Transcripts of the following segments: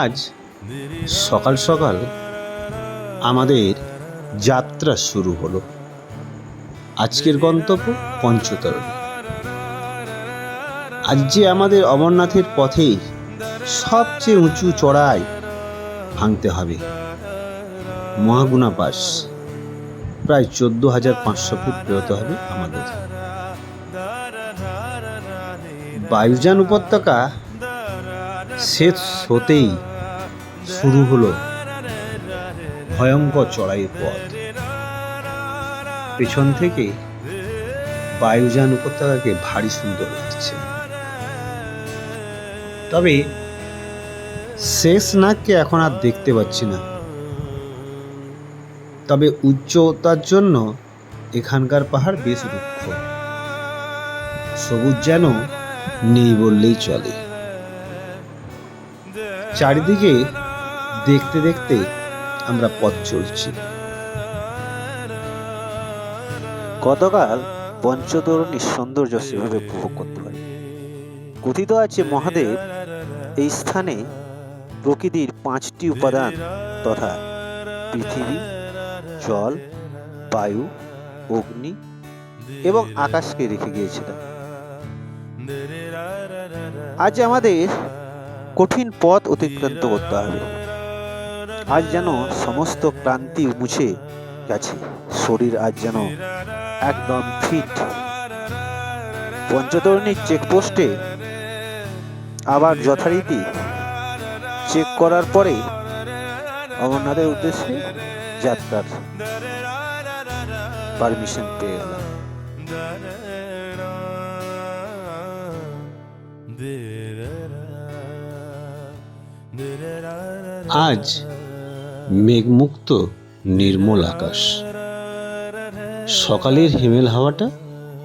আজ সকাল সকাল আমাদের যাত্রা শুরু হলো আজকের গন্তব্য পঞ্চতরণী আজ যে আমাদের অমরনাথের পথে সবচেয়ে উঁচু চড়াই ভাঙতে হবে। মহাগুণা পাস। প্রায় চোদ্দ হাজার পাঁচশো ফুট পেরোতে হবে আমাদের বায়ুযান উপত্যকা শেষ হতেই শুরু হলো ভয়ঙ্কর চড়াইয়ের পথ। পেছন থেকে বায়ুযান উপত্যকাকে ভারী সুন্দর লাগছে। তবে শেষ নাককে এখন আর দেখতে পাচ্ছি না। তবে উচ্চতার জন্য এখানকার পাহাড় বেশ রুক্ষ। সবুজ যেন নেই বললেই চলে। চারিদিকে দেখতে দেখতে আমরা পথ চলছি। গতকাল পঞ্চতরণীর সৌন্দর্য সেভাবে উপভোগ করতে পারি। কথিত আছে মহাদেব এই স্থানে প্রকৃতির পাঁচটি উপাদান তথা পৃথিবী, জল, বায়ু, অগ্নি এবং আকাশকে রেখে গিয়েছিলেন। আজ আমাদের কঠিন পথ অতিক্রান্ত করতে হবে। আজ যেন সমস্ত ক্লান্তি মুছে গেছে। শরীর আজ যেন একদম ফিট। পঞ্চতরণীর চেকপোস্টে আবার যথারীতি চেক করার পরে অমরনাথের উদ্দেশ্যে যাত্রার পারমিশন পেয়ে গেলাম। আজ মেঘমুক্ত নির্মল আকাশ। সকালের হিমেল হাওয়াটা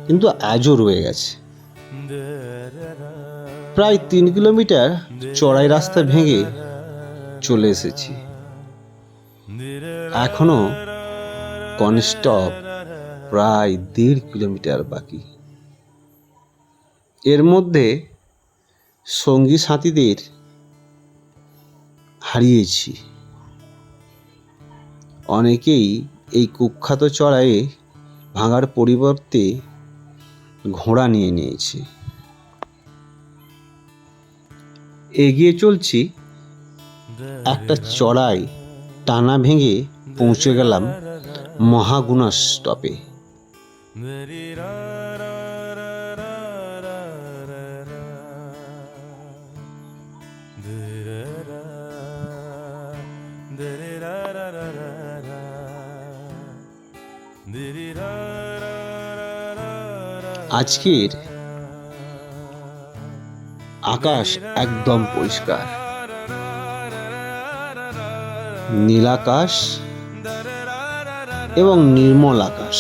কিন্তু আজও রয়ে গেছে। প্রায় তিন কিলোমিটার চড়াই রাস্তা ভেঙে চলে এসেছি। এখনও কনস্টপ প্রায় দেড় কিলোমিটার বাকি। এর মধ্যে সঙ্গী সাথীদের হারিয়েছি। অনেকেই এই কুখ্যাত চড়াইয়ে ভাঙার পরিবর্তে ঘোড়া নিয়ে নিয়েছে। এগিয়ে চলছি। একটা চড়াই টানা ভেঙে পৌঁছে গেলাম মহাগুণা স্টপে আজকের আকাশ একদম পরিষ্কার। নীলাকাশ এবং নির্মল আকাশ।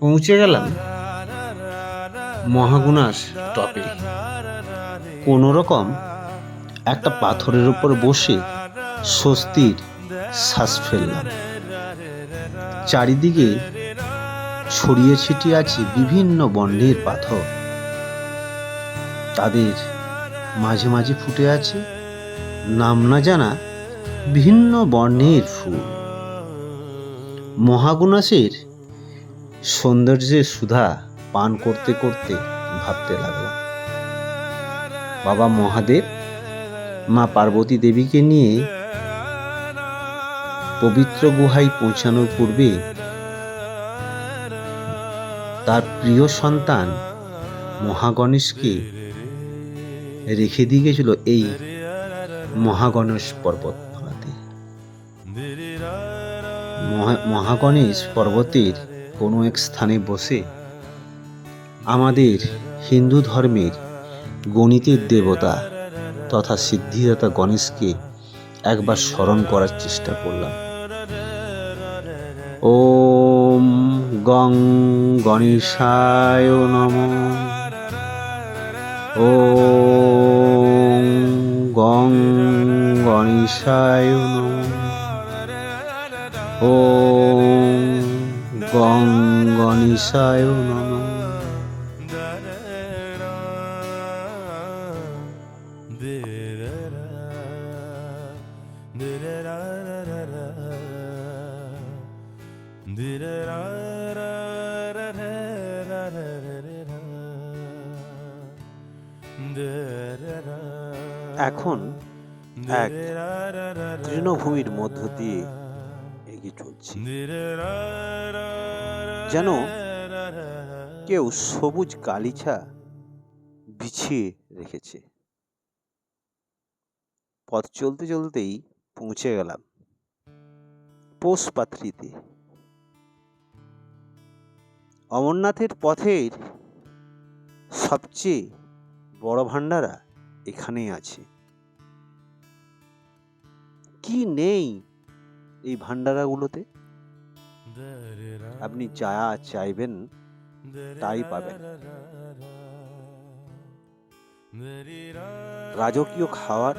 পৌঁছে গেলাম মহাগুণাস টপে। কোনো রকম একটা পাথরের উপর বসে স্বস্তির শ্বাস ফেললাম। চারিদিকে ছড়িয়ে ছিটিয়ে আছে বিভিন্ন বর্ণের পাথর। তাদের মাঝে মাঝে ফুটে আছে, নাম না জানা, ভিন্ন বর্ণের ফুল। মহাগুণাসের সৌন্দর্যের সুধা পান করতে করতে ভাবতে লাগলাম। বাবা মহাদেব মা পার্বতী দেবীকে নিয়ে পবিত্র গুহায় পৌঁছানোর পূর্বে তার প্রিয় সন্তান মহাগণেশকে রেখে দিয়ে গেছিল এই মহাগণেশ মহা- মহাগণেশ পর্বতের কোনো এক স্থানে বসে আমাদের হিন্দু ধর্মের গণিতের দেবতা তথা সিদ্ধিদাতা গণেশকে একবার স্মরণ করার চেষ্টা করলাম। ওম ওম গং গণেশায় নম। ও গং গণেশায় নম। ও গং গণেশায় নম। এখন এক তৃণভূমির মধ্য দিয়ে এগিয়ে চলছি। যেন কেউ সবুজ গালিচা বিছিয়ে রেখেছে। পথ চলতে চলতেই পৌঁছে গেলাম। পোষ পাত্রিতে অমরনাথের পথের সবচেয়ে বড় ভান্ডারা এখানেই আছে। কি নেই এই ভান্ডারাগুলোতে আপনি যা চাইবেন তাই পাবেন। রাজকীয় খাওয়ার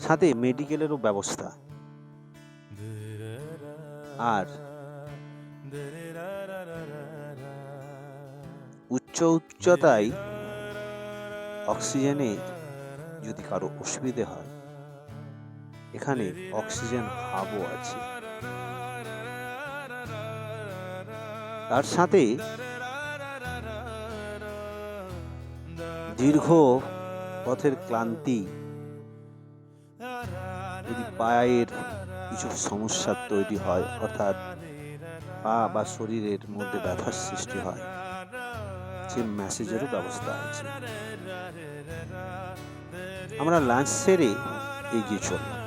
সাথে মেডিকেলেরও ব্যবস্থা। আর উচ্চ উচ্চতায় অক্সিজেনে যদি কারও অসুবিধে হয়, এখানে অক্সিজেন হাবও আছে। তার সাথে দীর্ঘ পথের ক্লান্তি যদি পায়ের কিছু সমস্যা তৈরি হয়, অর্থাৎ পা বা শরীরের মধ্যে ব্যথার সৃষ্টি হয় সে মেসেজেরও ব্যবস্থা আছে। আমরা লাঞ্চ সেরে এগিয়ে চললাম।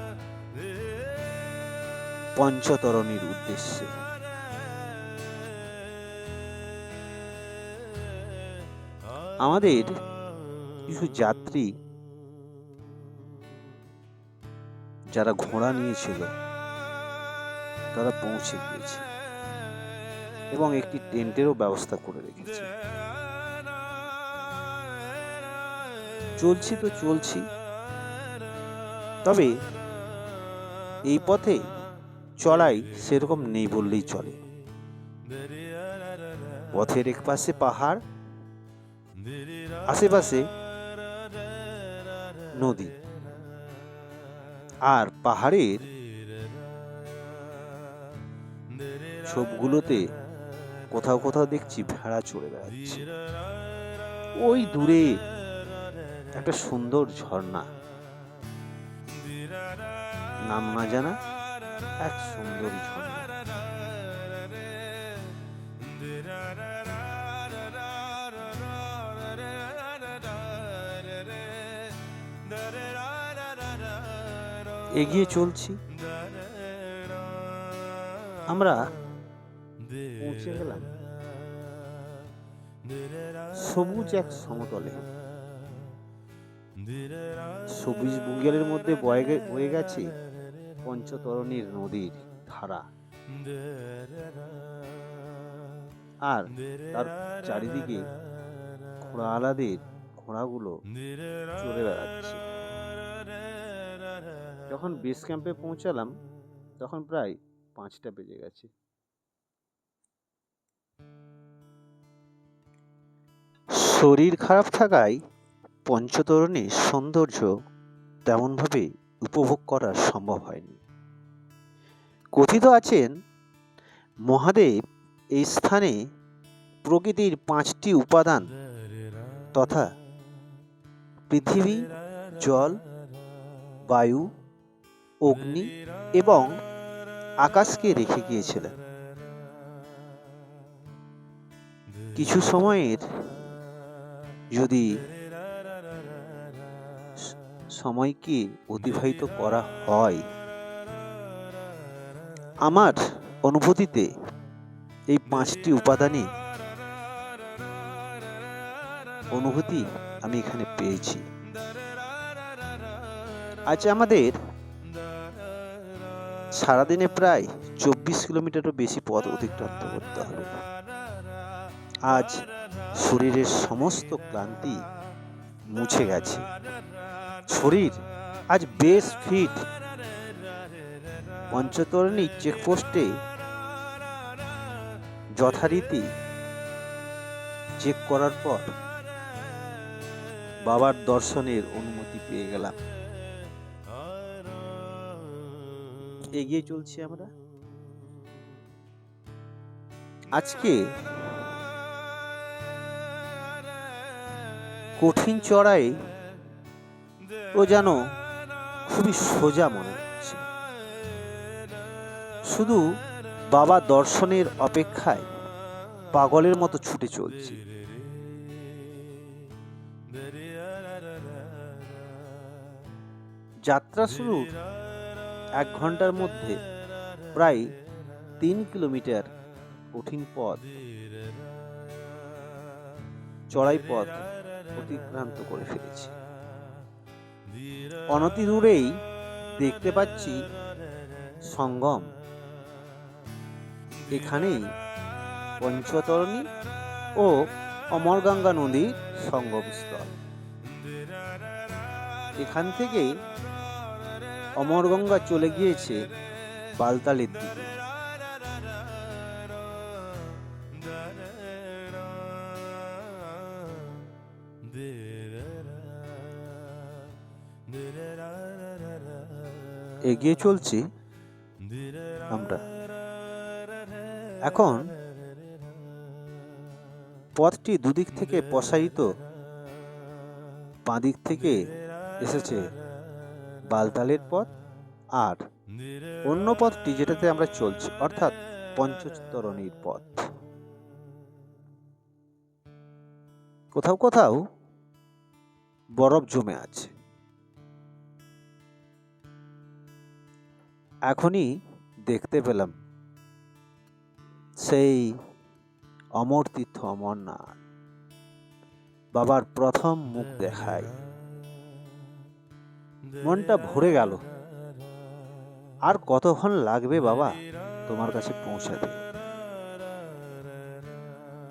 পঞ্চতরণীর উদ্দেশ্যে। আমাদের কিছু যাত্রী যারা ঘোড়া নিয়েছিল, তারা পৌঁছে গিয়েছে এবং একটি টেন্টেরও ব্যবস্থা করে রেখেছে। চলছি তো চলছি। তবে এই পথে চড়াই সেরকম নেই বললেই চলে। পথের এক পাশে পাহাড়, আশেপাশে নদী। আর পাহাড়ের সবগুলোতে কোথাও কোথাও দেখছি ভেড়া চড়ে বেড়াচ্ছে। ওই দূরে একটা সুন্দর ঝর্ণা। নাম না জানা, এক সুন্দর এগিয়ে চলছি। আমরা পৌঁছে গেলাম। সবুজ এক সমতলে। সবুজ বুঙ্গেলের মধ্যে বয়ে গেছে পঞ্চতরণীর নদীর ধারা। আর তার চারিদিকে ঘোড়া আলাদের ঘোড়াগুলো চড়ে বেড়াচ্ছে। যখন বেস ক্যাম্পে পৌঁছালাম, তখন প্রায় পাঁচটা বেজে গেছে। শরীর খারাপ থাকায় পঞ্চতরণীর সৌন্দর্য তেমনভাবে উপভোগ করা সম্ভব হয়নি। কথিত আছেন, মহাদেব এই স্থানে প্রকৃতির পাঁচটি উপাদান তথা পৃথিবী, জল, বায়ু, অগ্নি এবং আকাশকে রেখে গিয়েছিলেন। কিছু সময়ের যদি সময়কে অতিবাহিত করা হয়? আমার অনুভূতিতে এই পাঁচটি উপাদানই অনুভূতি আমি এখানে পেয়েছি। আজ আমাদের সারাদিনে প্রায় চব্বিশ কিলোমিটারও বেশি পথ অতিক্রান্ত করতে হবে। আজ শরীরের সমস্ত ক্লান্তি মুছে গেছে। শরীর আজ বেশ ফিট। পঞ্চতরণী চেকপোস্টে যথারীতি চেক করার পর বাবার দর্শনের অনুমতি পেয়ে গেলাম। এগিয়ে চলছি আমরা। আজকে কঠিন চড়াই ও যেন খুবই সোজা মনে হচ্ছে। শুধু বাবা দর্শনের অপেক্ষায় পাগলের মতো ছুটে চলছি। যাত্রা শুরুর এক ঘণ্টার মধ্যে, প্রায় তিন কিলোমিটার কঠিন পথ, চড়াই পথ অতিক্রান্ত করে ফেলেছি। অনতি দূরেই দেখতে পাচ্ছি সঙ্গম। এখানেই পঞ্চতরণী ও অমরগঙ্গা নদীর সঙ্গমস্থল। এখান থেকে অমরগঙ্গা চলে গিয়েছে বালতালের দিকে। এগিয়ে চলছি আমরা। এখন পথটি দুদিক থেকে প্রসারিত, বাঁদিক থেকে এসেছে বালতালের পথ আর অন্য পথটি যেটাতে আমরা চলছি, অর্থাৎ পঞ্চতরণীর পথ। কোথাও কোথাও বরফ জমে আছে। এখনই দেখতে পেলাম। সেই অমর তীর্থ অমরনাথ। বাবার প্রথম মুখ দেখায়। মনটা ভরে গেল। আর কতক্ষণ লাগবে বাবা তোমার কাছে পৌঁছাতে?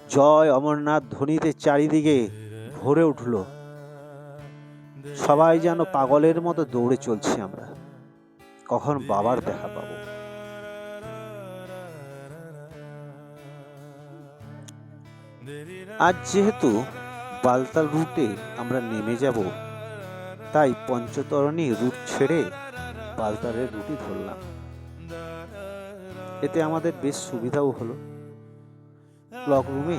জয় অমরনাথ ধ্বনিতে চারিদিকে ভরে উঠল। সবাই যেন পাগলের মতো দৌড়ে চলছি আমরা। কখন বাবার দেখা পাবো? আজ যেহেতু বালতাল রুটে আমরা নেমে যাব, তাই পঞ্চতরণী রুট ছেড়ে বালতারের রুটই ধরলাম। এতে আমাদের বেশ সুবিধাও হলো। ব্লক রুমে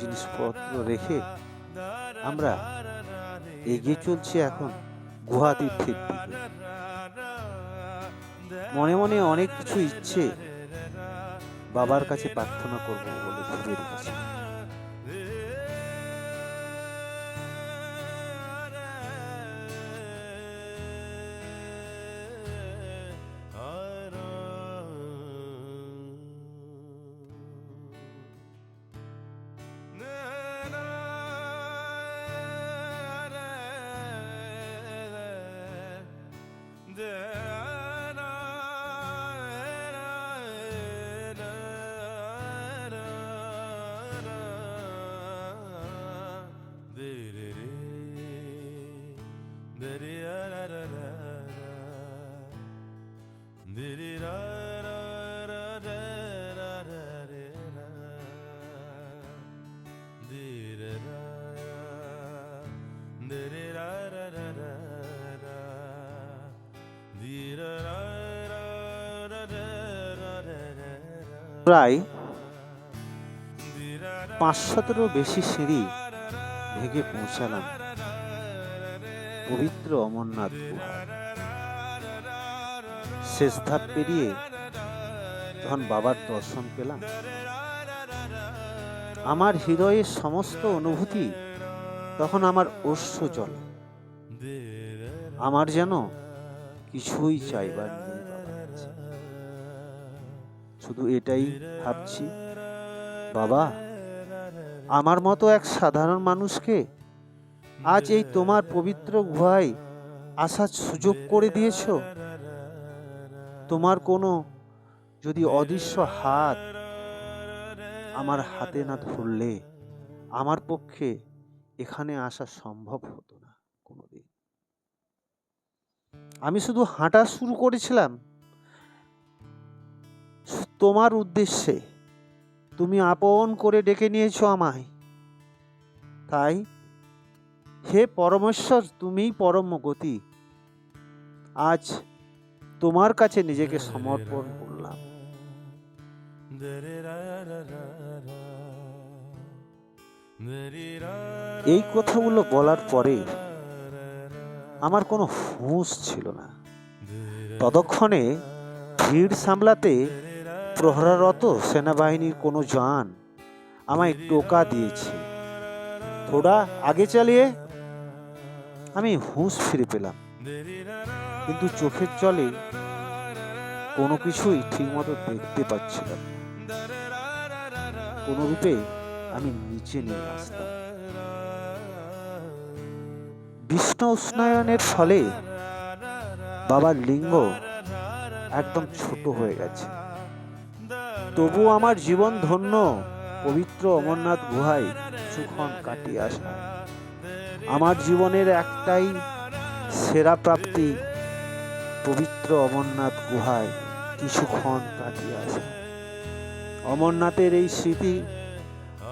জিনিসপত্র রেখে আমরা এগিয়ে চলছি এখন তীর্থের দিকে। মনে মনে অনেক কিছু ইচ্ছে বাবার কাছে প্রার্থনা করব বলে ভেবে রেখেছি প্রায় পাঁচ পাঁচশতেরও বেশি সিঁড়ি ভেঙে পৌঁছালাম পবিত্র অমরনাথ শেষ ধাপ পেরিয়ে যখন বাবার দর্শন পেলাম, আমার হৃদয়ের সমস্ত অনুভূতি তখন আমার অশ্ব জল আমার যেন কিছুই চাইবার নেই। শুধু এটাই ভাবছি। বাবা, আমার মতো এক সাধারণ মানুষকে আজ এই তোমার পবিত্র গুহায় আসার সুযোগ করে দিয়েছ? তোমার কোনো যদি অদৃশ্য হাত আমার হাতে না ধরলে আমার পক্ষে এখানে আসা সম্ভব হতো না কোনোদিন। আমি শুধু হাঁটা শুরু করেছিলাম। তোমার উদ্দেশ্যে। তুমি আপন করে ডেকে নিয়েছো আমায়। তাই হে পরমেশ্বর, তুমিই পরম গতি। আজ তোমার কাছে নিজেকে সমর্পণ করলাম। এই কথাগুলো বলার পরে আমার কোনো হুঁশ ছিল না। ততক্ষণে ভিড় সামলাতে প্রহরারত সেনাবাহিনীর কোনো জান আমায় টোকা দিয়েছে। থোড়া আগে চালিয়ে আমি হুঁশ ফিরে পেলাম। কিন্তু চোখের জলে কোনো কিছুই ঠিকমতো দেখতে পাচ্ছিলাম। কোনো রূপে আমি নিচে নেমে আসতাম। বিষ্ণু উষ্ণায়নের ফলে বাবার লিঙ্গ একদম ছোট হয়ে গেছে। তবু আমার জীবন ধন্য, পবিত্র অমরনাথ গুহায় কিছুক্ষণ কাটিয়ে আসা। আমার জীবনের একটাই সেরা প্রাপ্তি, পবিত্র অমরনাথ গুহায় কিছুক্ষণ কাটিয়ে আসা। অমরনাথের এই স্মৃতি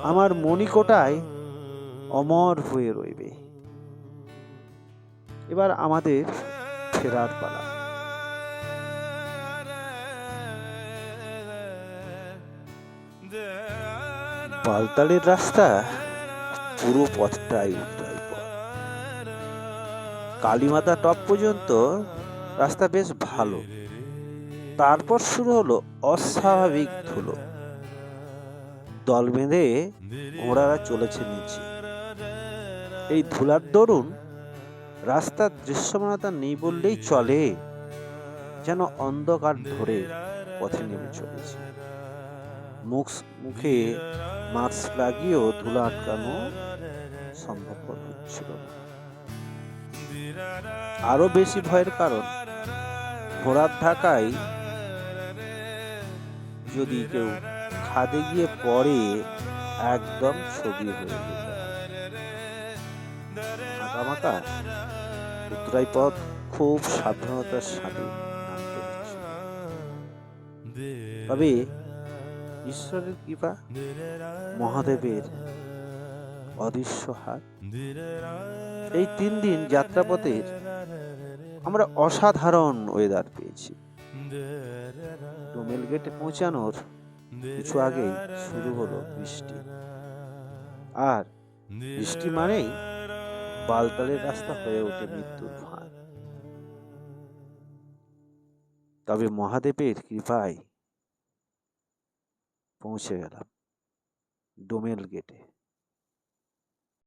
আমার মণিকোটায় অমর হয়ে রইবে। এবার আমাদের ফেরার পালা। পালতালের রাস্তা পুরো পথটাই উত্তরাই পথ। কালীমাতা টপ পর্যন্ত রাস্তা বেশ ভালো। তারপর শুরু হলো অস্বাভাবিক ধুলো। দল বেঁধে ঘোড়ারা চলেছে নিচে। এই ধুলার দরুন রাস্তার দৃশ্যমানতা নেই বললেই চলে, যেন অন্ধকার ধরে পথে নেমে চলেছে। মুখ মুখে মাস্ক লাগিয়েও ধুলা আটকানো সম্ভবপর হচ্ছিল আরও বেশি ভয়ের কারণ, ঘোড়ার ঢাকায় যদি কেউ খাদে গিয়ে পরে একদম ছবি হয়ে যেত। উত্তরাই পথ খুব সাবধানতার সাথে তবে ঈশ্বরের কৃপা, মহাদেবের অদৃশ্য হাত। এই তিন দিন যাত্রাপথের আমরা অসাধারণ ওয়েদার পেয়েছি। ডোমেল গেটে পৌঁছানোর কিছু আগেই শুরু হলো বৃষ্টি। আর বৃষ্টি মানেই বালতালের রাস্তা হয়ে ওঠে মৃত্যুর ফাঁদ। তবে মহাদেবের কৃপায় পৌঁছে গেলাম। ডোমেল গেটে